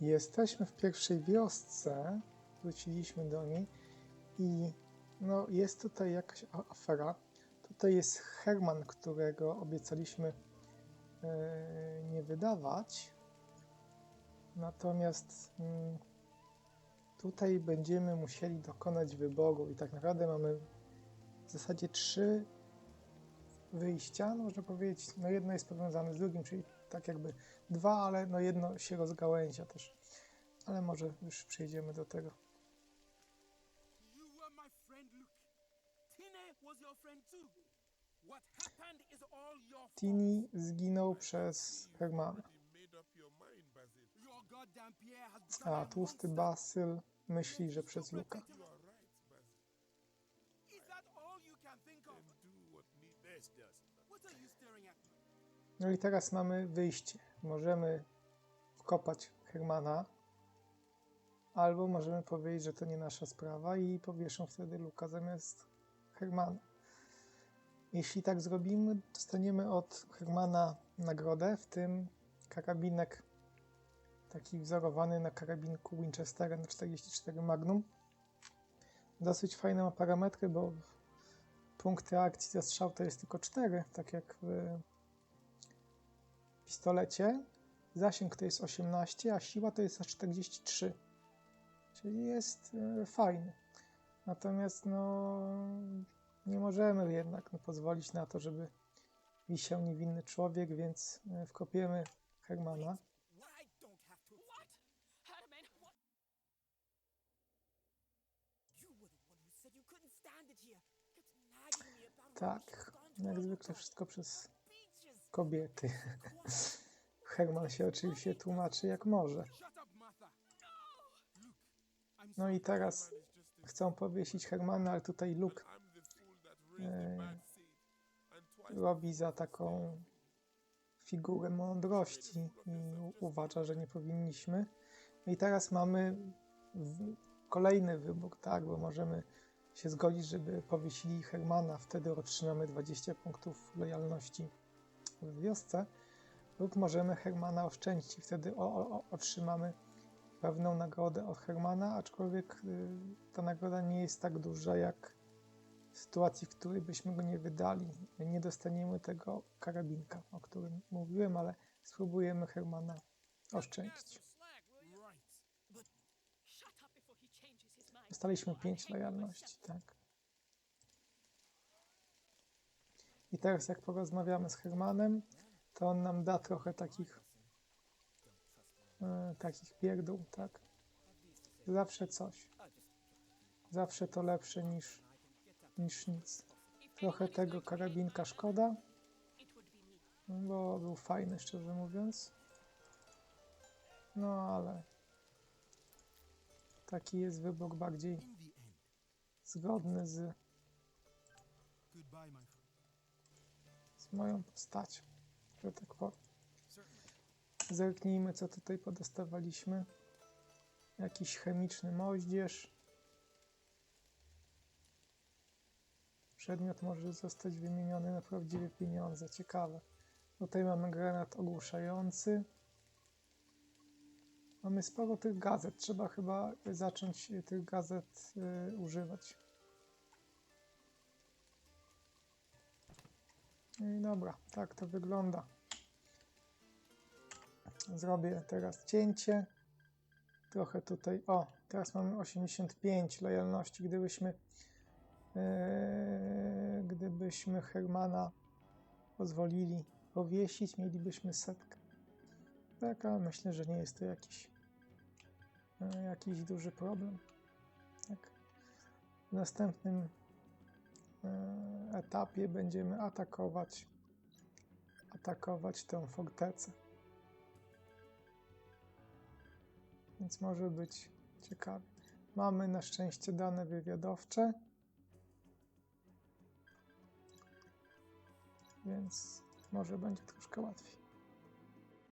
Jesteśmy w pierwszej wiosce, wróciliśmy do niej i no, jest tutaj jakaś afera. Tutaj jest Herman, którego obiecaliśmy e, nie wydawać. Natomiast mm, tutaj będziemy musieli dokonać wyboru i tak naprawdę mamy w zasadzie trzy wyjścia, no można powiedzieć. No jedno jest powiązane z drugim, czyli tak jakby dwa, ale no jedno się rozgałęzia też. Ale może już przejdziemy do tego. Tini zginął przez Hermana. A tłusty. Basyl myśli, że przez Luka. No i teraz mamy wyjście. Możemy wkopać Hermana, albo możemy powiedzieć, że to nie nasza sprawa i powieszą wtedy Luka zamiast Hermana. Jeśli tak zrobimy, dostaniemy od Hermana nagrodę, w tym karabinek taki wzorowany na karabinku Winchestera na 44 Magnum. Dosyć fajne ma parametry, bo punkty akcji za strzał to jest tylko 4, tak jak w pistolecie. Zasięg to jest 18, a siła to jest aż 43. Czyli jest e, fajny. Natomiast no, nie możemy jednak no, pozwolić na to, żeby wisiał niewinny człowiek, więc e, wkopiemy Hermana. Tak, jak zwykle wszystko przez kobiety. Herman się oczywiście tłumaczy jak może. No i teraz chcą powiesić Hermana, ale tutaj Luke twice robi za taką figurę mądrości i uważa, że nie powinniśmy. No I teraz mamy kolejny wybór, tak, bo możemy się zgodzić, żeby powiesili Hermana, wtedy otrzymamy 20 punktów lojalności w wiosce, lub możemy Hermana oszczędzić i wtedy o, o, otrzymamy pewną nagrodę od Hermana, aczkolwiek y, ta nagroda nie jest tak duża jak w sytuacji, w której byśmy go nie wydali. Nie dostaniemy tego karabinka, o którym mówiłem, ale spróbujemy Hermana oszczędzić. Dostaliśmy Oh, I 5 hate lojalności, tak. I teraz jak porozmawiamy z Hermanem, to on nam da trochę takich e, takich pierdół, tak. Zawsze coś. Zawsze to lepsze niż, niż nic. Trochę tego karabinka szkoda, bo był fajny, szczerze mówiąc. No ale taki jest wybór bardziej zgodny z, z moją postacią, że tak powiem. Zerknijmy, co tutaj podostawaliśmy. Jakiś chemiczny moździerz. Przedmiot może zostać wymieniony na prawdziwe pieniądze. Ciekawe. Tutaj mamy granat ogłuszający. Mamy sporo tych gazet. Trzeba chyba zacząć y, tych gazet y, używać. No i dobra, tak to wygląda. Zrobię teraz cięcie. Trochę tutaj. O, teraz mamy 85 lojalności. Gdybyśmy, e, gdybyśmy Hermana pozwolili powiesić, mielibyśmy setkę. Tak, ale myślę, że nie jest to jakiś, jakiś duży problem. Tak. W następnym e, etapie będziemy atakować atakować tę fortecę. Więc może być ciekawie. Mamy na szczęście dane wywiadowcze. Więc może będzie troszkę łatwiej.